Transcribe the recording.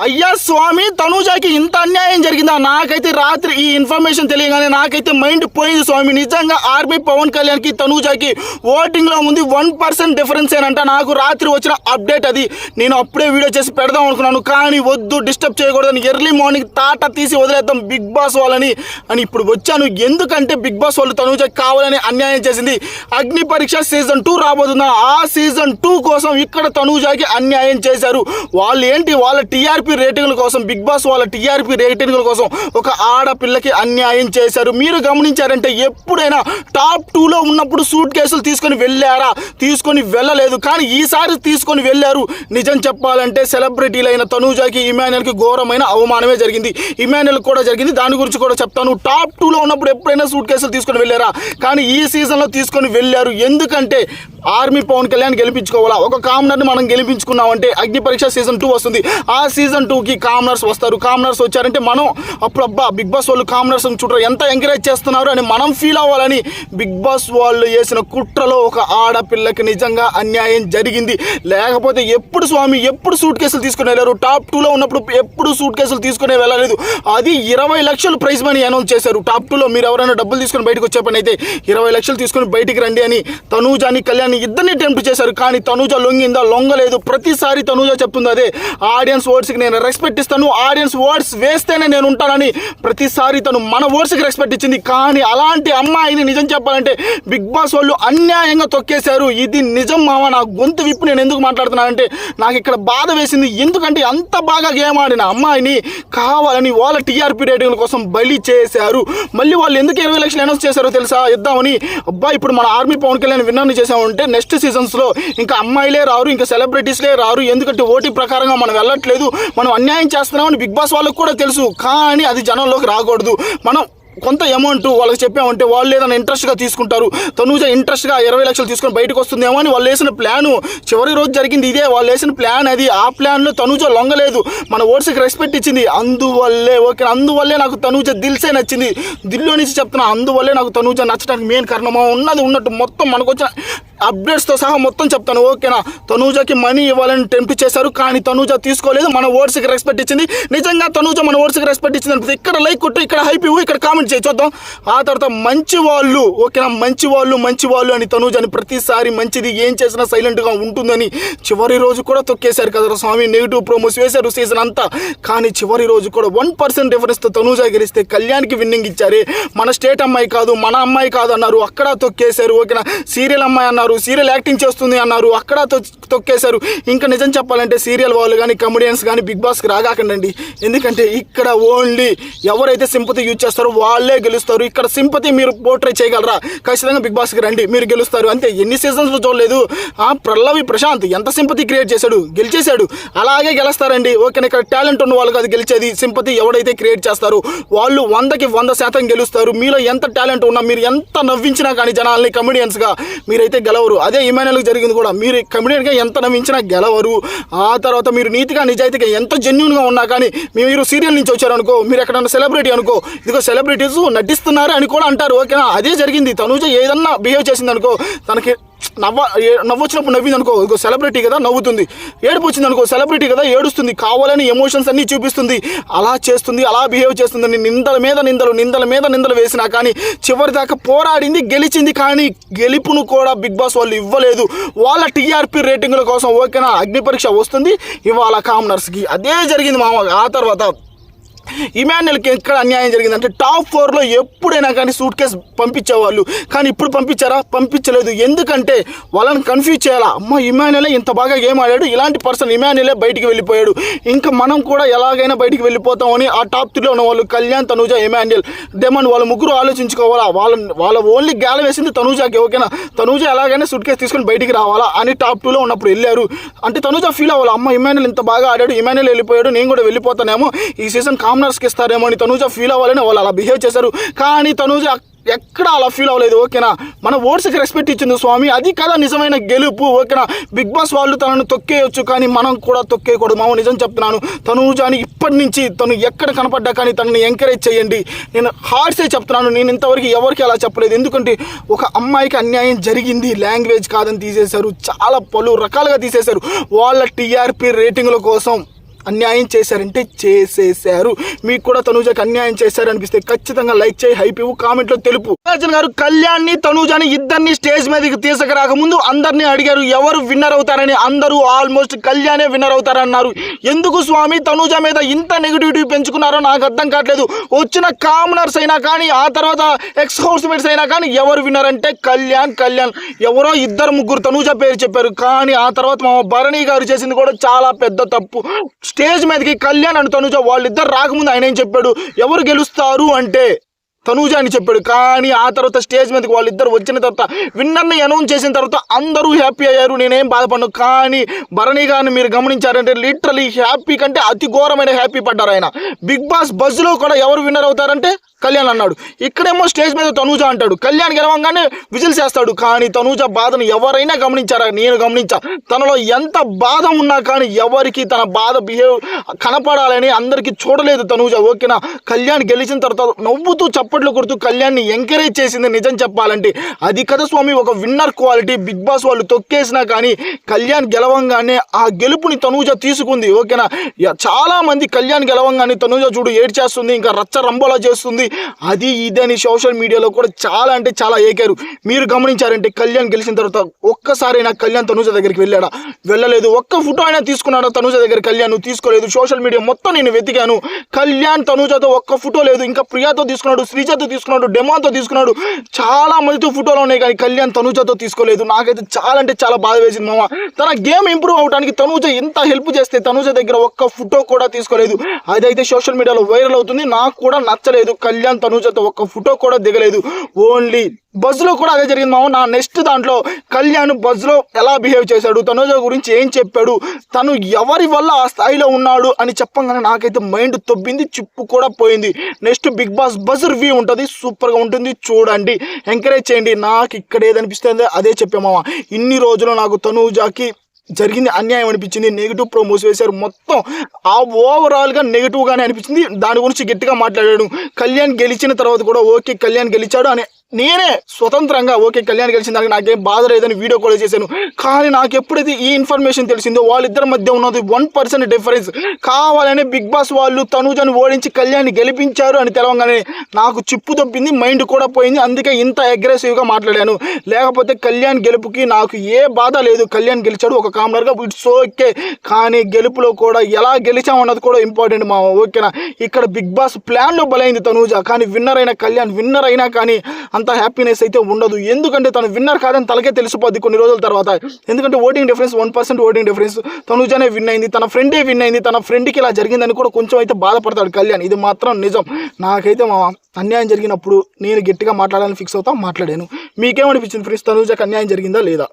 అయ్యా స్వామి తనుజాకి ఇంత అన్యాయం జరిగిందా? నాకైతే రాత్రి ఈ ఇన్ఫర్మేషన్ తెలియగానే నాకైతే మైండ్ పోయింది స్వామి. నిజంగా ఆర్మీ పవన్ కళ్యాణ్కి ఓటింగ్లో ఉంది వన్ పర్సెంట్ డిఫరెన్స్ ఏనంట. నాకు రాత్రి వచ్చిన అప్డేట్ అది. నేను అప్పుడే వీడియో చేసి పెడదాం అనుకున్నాను. కానీ వద్దు డిస్టర్బ్ చేయకూడదని ఎర్లీ మార్నింగ్ తాట తీసి వదిలేద్దాం బిగ్ బాస్ వాళ్ళని. అని ఇప్పుడు వచ్చాను. ఎందుకంటే బిగ్ బాస్ వాళ్ళు తనుజాకి కావాలని అన్యాయం చేసింది. అగ్ని పరీక్ష సీజన్ టూ రాబోతుందా? ఆ సీజన్ టూ కోసం ఇక్కడ తనుజాకి అన్యాయం చేశారు. వాళ్ళు ఏంటి? వాళ్ళ టీఆర్పీ రేటింగ్ల కోసం బిగ్ బాస్ వాళ్ళ టీఆర్పీ రేటింగ్ల కోసం ఒక ఆడపిల్లకి అన్యాయం చేశారు. మీరు గమనించారంటే ఎప్పుడైనా టాప్ టూలో ఉన్నప్పుడు సూట్ కేసులు తీసుకొని వెళ్ళారా? తీసుకొని వెళ్ళలేదు. కానీ ఈసారి తీసుకొని వెళ్ళారు. నిజం చెప్పాలంటే సెలబ్రిటీలైన తనూజాకి ఇమాన్యుల్కి ఘోరమైన అవమానమే జరిగింది. ఇమాన్యుల్ కూడా జరిగింది. దాని గురించి కూడా చెప్తాను. టాప్ టూలో ఉన్నప్పుడు ఎప్పుడైనా సూట్ కేసులు తీసుకొని వెళ్ళారా? కానీ ఈ సీజన్లో తీసుకొని వెళ్ళారు. ఎందుకంటే ఆర్మీ పవన్ కళ్యాణ్ గెలిపించుకోవాలా? ఒక కామనర్ని మనం గెలిపించుకున్నామంటే అగ్ని పరీక్ష సీజన్ టూ వస్తుంది. ఆ సీజన్ టూకి కామనర్స్ వస్తారు. కామనర్స్ వచ్చారంటే మనం అప్పుడు అబ్బా బిగ్ బాస్ వాళ్ళు కామనర్స్ చూడరు. ఎంత ఎంకరేజ్ చేస్తున్నారు? అని మనం ఫీల్ అవ్వాలని బిగ్ బాస్ వాళ్ళు వేసిన కుట్రలో ఒక ఆడపిల్లకి నిజంగా అన్యాయం జరిగింది. లేకపోతే ఎప్పుడు స్వామి ఎప్పుడు సూట్ కేసులు తీసుకుని వెళ్ళారు? టాప్ టూలో ఉన్నప్పుడు ఎప్పుడు సూట్ కేసులు తీసుకునే వెళ్ళలేదు? అది ఇరవై లక్షలు ప్రైజ్ మనీ అనౌన్స్ చేశారు. టాప్ టూలో మీరు ఎవరైనా డబ్బులు తీసుకుని బయటకు వచ్చే పని అయితే ఇరవై లక్షలు తీసుకుని బయటికి రండి అని తనూజాని కళ్యాణ్ ఇద్దరిని టెంప్ట్ చేశారు. కానీ తనూజ లొంగిందా? లొంగలేదు. ప్రతిసారి తనూజ చెప్తుంది అదే. ఆడియన్స్ ఓట్స్కి నేను రెస్పెక్ట్ ఇస్తాను ఆడియన్స్ వర్డ్స్ వేస్తేనే నేను ఉంటానని ప్రతిసారి తను మన వర్డ్స్కి రెస్పెక్ట్ ఇచ్చింది. కానీ అలాంటి అమ్మాయిని నిజం చెప్పాలంటే బిగ్ బాస్ వాళ్ళు అన్యాయంగా తొక్కేశారు. ఇది నిజం మామ నా గొంతు విప్పు నేను ఎందుకు మాట్లాడుతున్నానంటే నాకు ఇక్కడ బాధ వేసింది. ఎందుకంటే అంత బాగా గేమ్ ఆడిన అమ్మాయిని కావాలని వాళ్ళ టీఆర్పీ రేటింగ్ల కోసం బలి చేశారు. మళ్ళీ వాళ్ళు ఎందుకు ఇరవై లక్షలు అనౌన్స్ చేశారో తెలుసా? ఇద్దామని అబ్బా ఇప్పుడు మన ఆర్మీ పవన్ కళ్యాణ్ విన్నర్ని చేసామంటే నెక్స్ట్ సీజన్స్లో ఇంకా అమ్మాయిలే రారు ఇంకా సెలబ్రిటీస్లే రారు. ఎందుకంటే ఓటీ ప్రకారంగా మనం వెళ్ళట్లేదు. మనం అన్యాయం చేస్తున్నామని బిగ్ బాస్ వాళ్ళకు కూడా తెలుసు. కానీ అది జనంలోకి రాకూడదు. మనం కొంత అమౌంట్ వాళ్ళకి చెప్పామంటే వాళ్ళు ఏదైనా ఇంట్రెస్ట్గా తీసుకుంటారు. తనుజ ఇంట్రెస్ట్గా ఇరవై లక్షలు తీసుకొని బయటకు వస్తుందేమో అని వాళ్ళు వేసిన ప్లాను చివరి రోజు జరిగింది ఇదే. వాళ్ళు వేసిన ప్లాన్ అది. ఆ ప్లాన్లో తనుజ లొంగలేదు. మన ఓట్స్కి రెస్పెక్ట్ ఇచ్చింది. అందువల్లే ఓకే అందువల్లే నాకు తనుజ దిల్సే నచ్చింది. దిల్లో నుంచి చెప్తున్నా అందువల్లే నాకు తనుజ నచ్చడానికి మెయిన్ కారణమా ఉన్నది ఉన్నట్టు మొత్తం మనకు వచ్చిన అప్డేట్స్తో సహా మొత్తం చెప్తాను ఓకేనా తనూజకి మనీ ఇవ్వాలని టెంప్ట్ చేశారు కానీ తనూజ తీసుకోలేదు. మన ఓట్స్కి రెస్పెక్ట్ ఇచ్చింది. నిజంగా తనూజ మన ఓట్స్కి రెస్పెక్ట్ ఇచ్చింది ఇక్కడ లైక్ కొట్టు ఇక్కడ హైప్ ఇవ్వు ఇక్కడ కామెంట్ చేయి చూద్దాం. ఆ తర్వాత మంచి వాళ్ళు ఓకేనా? మంచి వాళ్ళు మంచి వాళ్ళు అని తనూజ్ అని ప్రతిసారి మంచిది ఏం చేసినా సైలెంట్గా ఉంటుందని చివరి రోజు కూడా తొక్కేశారు కదా స్వామి. నెగిటివ్ ప్రోమోస్ వేశారు సీజన్ అంతా. కానీ చివరి రోజు కూడా వన్ పర్సెంట్ డిఫరెన్స్తో తనూజ గెలిస్తే కళ్యాణ్కి విన్నింగ్ ఇచ్చారే. మన స్టేట్ అమ్మాయి కాదు మన అమ్మాయి కాదు అన్నారు. అక్కడ తొక్కేశారు ఓకేనా? సీరియల్ అమ్మాయి అన్నారు సీరియల్ యాక్టింగ్ చేస్తుంది అన్నారు. అక్కడ తొక్కేశారు. ఇంకా నిజం చెప్పాలంటే సీరియల్ వాళ్ళు కానీ కమెడియన్స్ కానీ బిగ్ బాస్కి రాగాకండి ఎందుకంటే ఇక్కడ ఓన్లీ ఎవరైతే సింపతి యూజ్ చేస్తారో వాళ్ళే గెలుస్తారు. ఇక్కడ సింపతి మీరు పోర్ట్రే చేయగలరా? ఖచ్చితంగా బిగ్ బాస్కి రండి మీరు గెలుస్తారు. అంతే ఎన్ని సీజన్స్లో చూడలేదు. ఆ ప్రల్లవి ప్రశాంత్ ఎంత సింపతి క్రియేట్ చేశాడు? గెలిచేశాడు. అలాగే గెలుస్తారండి. ఓకే ఇక్కడ టాలెంట్ ఉన్న వాళ్ళు కాదు గెలిచేది. సింపతి ఎవడైతే క్రియేట్ చేస్తారో వాళ్ళు వందకి వంద శాతం గెలుస్తారు. మీలో ఎంత టాలెంట్ ఉన్నా మీరు ఎంత నవ్వించినా కానీ జనాల్ని కమెడియన్స్గా మీరైతే గెలవరు. అదే ఇమానుయల్కి జరిగింది కూడా. మీరు కమెడియన్గా ఎంత నవ్వించినా గెలవరు. ఆ తర్వాత మీరు నీతిగా నిజాయితీగా ఎంత జెన్యున్గా ఉన్నా కానీ మీరు సీరియల్ నుంచి వచ్చారనుకో మీరు ఎక్కడన్నా సెలబ్రిటీ అనుకో ఇదిగో సెలబ్రిటీస్ నటిస్తున్నారు అని కూడా అంటారు ఓకేనా అదే జరిగింది. తనుజ ఏదన్నా బిహేవ్ చేసింది అనుకో తనకి నవ్వ నవ్వొచ్చినప్పుడు నవ్వింది అనుకో ఇంకో సెలబ్రిటీ కదా నవ్వుతుంది. ఏడుపు వచ్చింది అనుకో సెలబ్రిటీ కదా ఏడుస్తుంది. కావాలని ఎమోషన్స్ అన్నీ చూపిస్తుంది. అలా చేస్తుంది అలా బిహేవ్ చేస్తుంది. నిందల మీద నిందలు నిందల మీద నిందలు వేసినా కానీ చివరి దాకా పోరాడింది గెలిచింది కానీ గెలుపును కూడా బిగ్ బాస్ వాళ్ళు ఇవ్వలేదు. వాళ్ళ టీఆర్పీ రేటింగ్ల కోసం ఓకేనా అగ్ని పరీక్ష వస్తుంది. ఇవాళ కామనర్స్కి అదే జరిగింది మామ ఆ తర్వాత ఇమాన్యుల్కి ఎక్కడ అన్యాయం జరిగిందంటే టాప్ ఫోర్లో ఎప్పుడైనా కానీ సూట్ కేసు పంపించేవాళ్ళు. కానీ ఇప్పుడు పంపించారా? పంపించలేదు. ఎందుకంటే వాళ్ళని కన్ఫ్యూజ్ చేయాలా? అమ్మ ఇమాన్యులే ఇంత బాగా గేమ్ ఆడాడు. ఇలాంటి పర్సన్ ఇమాన్యులే బయటికి వెళ్ళిపోయాడు. ఇంకా మనం కూడా ఎలాగైనా బయటికి వెళ్ళిపోతామని ఆ టాప్ త్రీలో ఉన్న వాళ్ళు కళ్యాణ్ తనూజ ఇమాన్యుల్ దేమన్ వాళ్ళ ముగ్గురు ఆలోచించుకోవాలా? వాళ్ళ వాళ్ళ ఓన్లీ గ్యాల వేసింది తనూజాకి ఓకేనా? తనూజ ఎలాగైనా సూట్ కేసు తీసుకొని బయటికి రావాలా అని టాప్ టూలో ఉన్నప్పుడు వెళ్ళారు. అంటే తనూజ ఫీల్ అవ్వాలి? అమ్మ ఇమాన్యుల్ ఇంత బాగా ఆడాడు. ఇమాన్యుల్ వెళ్ళిపోయాడు. నేను కూడా వెళ్ళిపోతానేమో ఈ సీజన్ కామనర్స్కి ఇస్తారేమో అని తనూజ ఫీల్ అవ్వాలని వాళ్ళు అలా బిహేవ్ చేశారు. కానీ తనూజ ఎక్కడ అలా ఫీల్ అవ్వలేదు ఓకేనా? మన ఓట్స్కి రెస్పెక్ట్ ఇచ్చింది స్వామి. అది కదా నిజమైన గెలుపు ఓకేనా? బిగ్ బాస్ వాళ్ళు తనను తొక్కేయొచ్చు కానీ మనం కూడా తొక్కేయకూడదు. మామ నిజం చెప్తున్నాను. తనుజాని ఇప్పటి నుంచి తను ఎక్కడ కనపడ్డా కానీ తనని ఎంకరేజ్ చేయండి. నేను హార్ట్సే చెప్తున్నాను. నేను ఇంతవరకు ఎవరికి అలా చెప్పలేదు. ఎందుకంటే ఒక అమ్మాయికి అన్యాయం జరిగింది లాంగ్వేజ్ కాదని తీసేశారు చాలా పలు రకాలుగా తీసేశారు. వాళ్ళ టీఆర్పీ రేటింగ్ల కోసం అన్యాయం చేశారంటే చేసేసారు మీకు కూడా తనూజకి అన్యాయం చేశారు అనిపిస్తే ఖచ్చితంగా లైక్ చేయి హైప్ ఇవ్వు కామెంట్లో తెలుపు. నాగార్జున గారు కళ్యాణ్ని తనూజని ఇద్దరిని స్టేజ్ మీదకి తీసుకురాక ముందు అందరినీ అడిగారు ఎవరు విన్నర్ అవుతారని అందరూ ఆల్మోస్ట్ కళ్యాణే విన్నర్ అవుతారన్నారు. ఎందుకు స్వామి తనూజ మీద ఇంత నెగిటివిటీ పెంచుకున్నారో నాకు అర్థం కావట్లేదు. వచ్చిన కామనర్స్ అయినా కానీ ఆ తర్వాత ఎక్స్ హౌస్మేట్స్ అయినా కానీ ఎవరు విన్నర్ అంటే కళ్యాణ్ కళ్యాణ్. ఎవరో ఇద్దరు ముగ్గురు తనూజ పేరు చెప్పారు కానీ ఆ తర్వాత మా భరణి గారు చేసింది కూడా చాలా పెద్ద తప్పు. స్టేజ్ మీదకి కళ్యాణ్ అని తనుజ వాళ్ళిద్దరు రాకముందు ఆయన ఏం చెప్పాడు? ఎవరు గెలుస్తారు అంటే తనూజ అని చెప్పాడు. కానీ ఆ తర్వాత స్టేజ్ మీదకి వాళ్ళిద్దరు వచ్చిన తర్వాత విన్నర్ని అనౌన్స్ చేసిన తర్వాత అందరూ హ్యాపీ అయ్యారు. నేనేం బాధపడను. కానీ భరణి గారిని మీరు గమనించారంటే లిటరలీ హ్యాపీ కంటే అతి ఘోరమైన హ్యాపీ పడ్డారు ఆయన. బిగ్ బాస్ బజ్లో కూడా ఎవరు విన్నర్ అవుతారంటే కళ్యాణ్ అన్నాడు. ఇక్కడేమో స్టేజ్ మీద తనూజ అంటాడు. కళ్యాణ్ గెలవంగానే విజిల్ చేస్తాడు. కానీ తనూజ బాధను ఎవరైనా గమనించారా? నేను గమనించా. తనలో ఎంత బాధ ఉన్నా కానీ ఎవరికి తన బాధ బిహేవ్ కనపడాలని అందరికీ చూడలేదు తనూజ. ఓకేనా? కళ్యాణ్ గెలిచిన తర్వాత నవ్వుతూ చెప్ప చప్పట్లు కొడుతూ కళ్యాణ్ని ఎంకరేజ్ చేసింది నిజం చెప్పాలంటే. అది కదా స్వామి ఒక విన్నర్ క్వాలిటీ బిగ్ బాస్ వాళ్ళు తొక్కేసినా కానీ కళ్యాణ్ గెలవంగానే ఆ గెలుపుని తనూజ తీసుకుంది ఓకేనా చాలామంది చాలా మంది కళ్యాణ్ గెలవంగానే తనూజ చూడు ఏడ్ చేస్తుంది ఇంకా రచ్చ రంబోలా చేస్తుంది. అది ఇదని సోషల్ మీడియాలో కూడా చాలా అంటే చాలా ఏకారు. మీరు గమనించారంటే కళ్యాణ్ గెలిచిన తర్వాత ఒక్కసారైనా కళ్యాణ్ తనూజ దగ్గరికి వెళ్ళాడా? వెళ్ళలేదు. ఒక్క ఫోటో అయినా తీసుకున్నాడా తనూజ దగ్గర? కళ్యాణ్ తీసుకోలేదు. సోషల్ మీడియా మొత్తం నేను వెతికాను. కళ్యాణ్ తనూజతో ఒక్క ఫోటో లేదు. ఇంకా ప్రియాతో తీసుకున్నాడు శ్రీ శ్రీజతో తీసుకున్నాడు డెమాన్తో తీసుకున్నాడు. చాలా మందితో ఫోటోలు ఉన్నాయి కానీ కళ్యాణ్ తనూజతో తీసుకోలేదు. నాకైతే చాలా అంటే చాలా బాధ వేసింది మామ. తన గేమ్ ఇంప్రూవ్ అవడానికి తనూజ ఎంత హెల్ప్ చేస్తే తనూజ దగ్గర ఒక్క ఫోటో కూడా తీసుకోలేదు. అదైతే సోషల్ మీడియాలో వైరల్ అవుతుంది. నాకు కూడా నచ్చలేదు. కళ్యాణ్ తనూజతో ఒక్క ఫోటో కూడా దిగలేదు. ఓన్లీ బస్సులో కూడా అదే జరిగింది మామ. నా నెక్స్ట్ దాంట్లో కళ్యాణ్ బస్సులో ఎలా బిహేవ్ చేశాడు తనూజ గురించి ఏం చెప్పాడు తను ఎవరి వల్ల ఆ స్థాయిలో ఉన్నాడు అని చెప్పంగానే నాకైతే మైండ్ తొబ్బింది చిప్పు కూడా పోయింది. Next Big Boss buzz review ఉంటుంది సూపర్గా ఉంటుంది. చూడండి ఎంకరేజ్ చేయండి. నాకు ఇక్కడ ఏదనిపిస్తుంది అదే చెప్పామామ ఇన్ని రోజులు నాకు తనూజాకి జరిగింది అన్యాయం అనిపించింది. నెగిటివ్ ప్రోమోస్ వేశారు. మొత్తం ఆ ఓవరాల్గా నెగిటివ్గానే అనిపించింది. దాని గురించి గట్టిగా మాట్లాడాడు. కళ్యాణ్ గెలిచిన తర్వాత కూడా ఓకే కళ్యాణ్ గెలిచాడు అని నేనే స్వతంత్రంగా ఓకే కళ్యాణ్ గెలిచిన దానికి నాకేం బాధ లేదని వీడియో కూడా చేశాను. కానీ నాకు ఎప్పుడైతే ఈ ఇన్ఫర్మేషన్ తెలిసిందో వాళ్ళిద్దరి మధ్య ఉన్నది వన్ పర్సెంట్ డిఫరెన్స్ కావాలని బిగ్ బాస్ వాళ్ళు తనుజను ఓడించి కళ్యాణ్ గెలిపించారు అని తెలవంగానే నాకు చిప్పు తప్పింది మైండ్ కూడా పోయింది. అందుకే ఇంత అగ్రెసివ్గా మాట్లాడాను. లేకపోతే కళ్యాణ్ గెలుపుకి నాకు ఏ బాధ లేదు. కళ్యాణ్ గెలిచాడు ఒక కామనర్గా ఇట్స్ ఓకే కానీ గెలుపులో కూడా ఎలా గెలిచామన్నది కూడా ఇంపార్టెంట్ మా ఓకేనా? ఇక్కడ బిగ్ బాస్ ప్లాన్లో బలైంది తనూజ. కానీ విన్నర్ అయిన కళ్యాణ్ విన్నర్ అయినా కానీ అంత హ్యాపీనెస్ అయితే ఉండదు. ఎందుకంటే తను విన్నర్ కాదని తనకే తెలిసిపోద్ది కొన్ని రోజుల తర్వాత. ఎందుకంటే voting difference one percent voting difference తనుజనే win అయింది తన ఫ్రెండే విన్ అయింది తన ఫ్రెండ్కి ఇలా జరిగిందని కూడా కొంచెం అయితే బాధపడతాడు కళ్యాణ్. ఇది మాత్రం నిజం. నాకైతే మా అన్యాయం జరిగినప్పుడు నేను గట్టిగా మాట్లాడాలని ఫిక్స్ అవుతా మాట్లాడాను. మీకేమనిపించింది ఫ్రెండ్స్ తనుజకి అన్యాయం జరిగిందా లేదా?